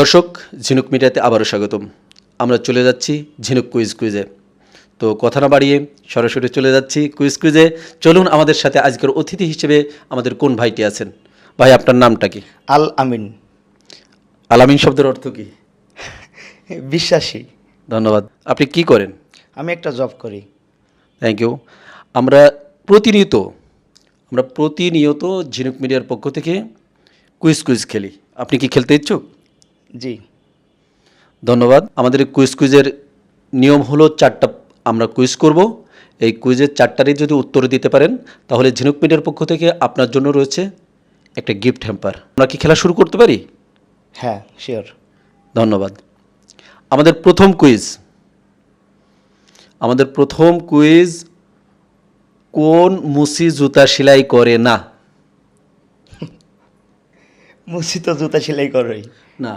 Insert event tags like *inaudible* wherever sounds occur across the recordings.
দর্শক ঝিনুক মিডিয়াতে আবারও স্বাগতম। আমরা চলে যাচ্ছি ঝিনুক কুইজ কুইজে। তো কথা না বাড়িয়ে সরাসরি চলে যাচ্ছি কুইজ কুইজে। চলুন আমাদের সাথে আজকের অতিথি হিসেবে আমাদের কোন ভাইটি আছেন? ভাই আপনার নামটা কি? আল আমিন। আল আমিন শব্দের অর্থ কি? *laughs* বিশ্বাসী। ধন্যবাদ। আপনি কি করেন? আমি একটা জব করি। থ্যাংক ইউ আমরা প্রতিনিয়ত আমরা প্রতিনিয়ত ঝিনুক মিডিয়ার পক্ষ থেকে কুইজ কুইজ খেলি। আপনি কি খেলতে ইচ্ছুক? জি। ধন্যবাদ। আমাদের কুইজ কুইজের নিয়ম হলো চারটা আমরা কুইজ করব। এই কুইজের চারটারই যদি উত্তর দিতে পারেন তাহলে ঝিনুক মিডিয়ার পক্ষ থেকে আপনার জন্য রয়েছে একটা গিফট হ্যাম্পার আমরা কি খেলা শুরু করতে পারি? হ্যাঁ শিওর ধন্যবাদ। আমাদের প্রথম কুইজ আমাদের প্রথম কুইজ কোন মুসি জুতা সেলাই করে না? *laughs* মুসি তো জুতা সেলাই করই। না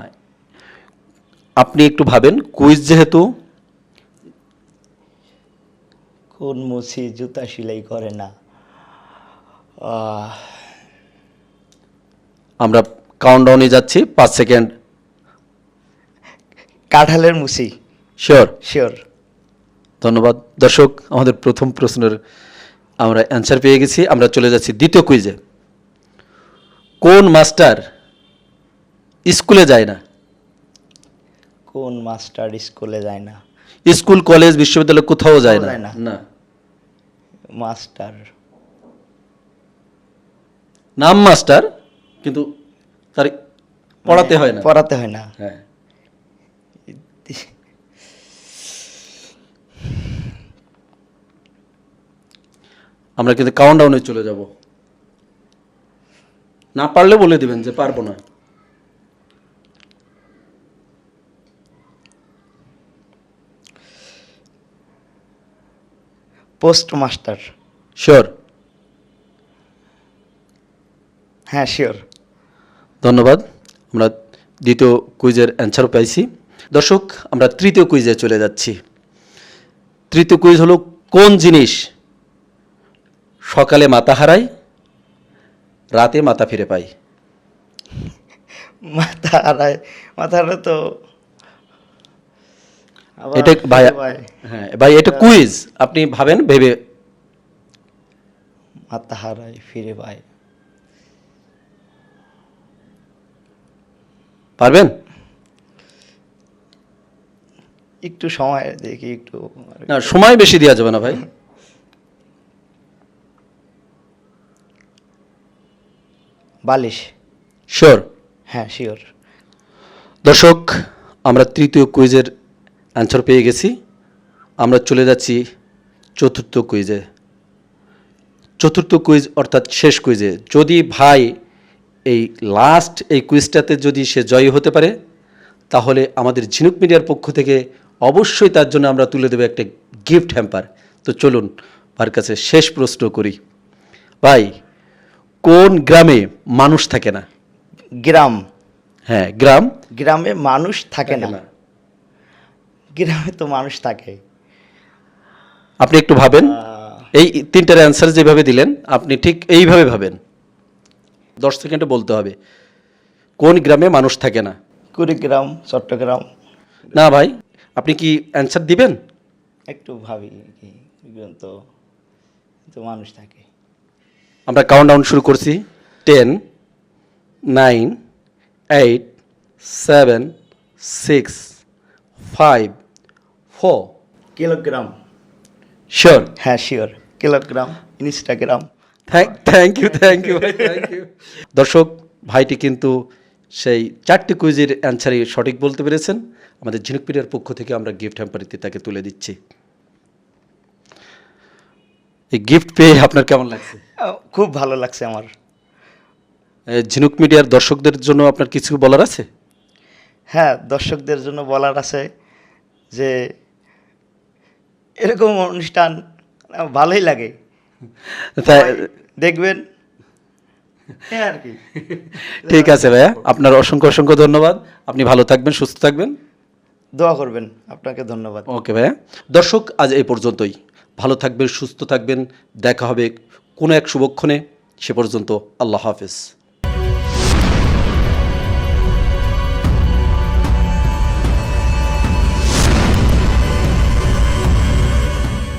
আপনি একটু ভাবেন কুইজ যেহেতু কোন মুসি জুতা সেলাই করে না? আমরা কাউন্টডাউনে যাচ্ছি পাঁচ সেকেন্ড। কাঁঠালের মুসি। শিওর শিওর ধন্যবাদ। দর্শক আমাদের প্রথম প্রশ্নের আমরা অ্যান্সার পেয়ে গেছি। আমরা চলে যাচ্ছি দ্বিতীয় কুইজে কোন মাস্টার স্কুলে যায় না? কোন মাস্টার স্কুলে যায় না। স্কুল কলেজ বিশ্ববিদ্যালয় কোথাও যায় না? না। মাস্টার। নাম মাস্টার কিন্তু তার পড়াতে হয় না। পড়াতে হয় না। হ্যাঁ। আমরা কিন্তু কাউন্টডাউনে চলে যাব। না পারলে বলে দিবেন যে পারব না। পোস্ট মাস্টার শিওর হ্যাঁ শিওর ধন্যবাদ। আমরা দ্বিতীয় কুইজের অ্যান্সারও পাইছি। দর্শক আমরা তৃতীয় কুইজে চলে যাচ্ছি। তৃতীয় কুইজ হলো কোন জিনিস সকালে মাথা হারায় রাতে মাথা ফিরে পাই মাথা হারায়। মাথা হারায় তো এটা ভাই ভাই, হ্যাঁ ভাই এটা কুইজ। আপনি ভাবেন ভেবে মাথা হারায় ফিরে পায় পারবেন? একটু সময় দেখি একটু। না সময় বেশি দেওয়া যাবে না ভাই। বালিশ। শিওর হ্যাঁ শিওর দর্শক আমরা তৃতীয় কুইজের অ্যান্সার পেয়ে গেছি। আমরা চলে যাচ্ছি চতুর্থ কুইজে চতুর্থ কুইজ অর্থাৎ শেষ কুইজে যদি ভাই এই লাস্ট এই কুইজটাতে যদি সে জয়ী হতে পারে তাহলে আমাদের ঝিনুক মিডিয়ার পক্ষ থেকে অবশ্যই তার জন্য আমরা তুলে দেবো একটা গিফট হ্যাম্পার তো চলুন তার কাছে শেষ প্রশ্ন করি। ভাই কোন গ্রামে মানুষ থাকে না? গ্রাম। হ্যাঁ গ্রাম। গ্রামে মানুষ থাকে না। গ্রামে তো মানুষ থাকে। আপনি একটু ভাবেন। এই তিনটার অ্যান্সার যেভাবে দিলেন আপনি ঠিক এইভাবে ভাবেন। দশ সেকেন্ডে বলতে হবে কোন গ্রামে মানুষ থাকে না? কুড়িগ্রাম চট্টগ্রাম। না ভাই আপনি কি অ্যান্সার দিবেন? একটু ভাবি তো তো মানুষ থাকে। আমরা কাউন্টডাউন শুরু করছি। Ten nine eight seven six five four kilogram. Sure হ্যাঁ sure kilogram Instagram. Thank thank you thank you thank you দর্শক ভাইটি কিন্তু সেই চারটি কুইজের অ্যান্সারই সঠিক বলতে পেরেছেন। আমাদের ঝিনুক পিরিয়ার পক্ষ থেকে আমরা গিফট হ্যাম্পারিতে তাকে তুলে দিচ্ছি। এই গিফট পেয়ে আপনার কেমন লাগছে? খুব ভালো লাগছে আমার। ঝিনুক মিডিয়ার দর্শকদের জন্য আপনার কিছু বলার আছে? হ্যাঁ দর্শকদের জন্য বলার আছে যে এরকম অনুষ্ঠান ভালোই লাগে। দেখবেন। হ্যাঁ আর কি। ঠিক আছে ভাইয়া আপনার অসংখ্য অসংখ্য ধন্যবাদ। আপনি ভালো থাকবেন সুস্থ থাকবেন। দোয়া করবেন আপনাকে ধন্যবাদ। ওকে ভাইয়া। দর্শক আজ এই পর্যন্তই। ভালো থাকবেন সুস্থ থাকবেন। দেখা হবে কোনো এক শুভক্ষণে। সে পর্যন্ত আল্লাহ হাফেজ।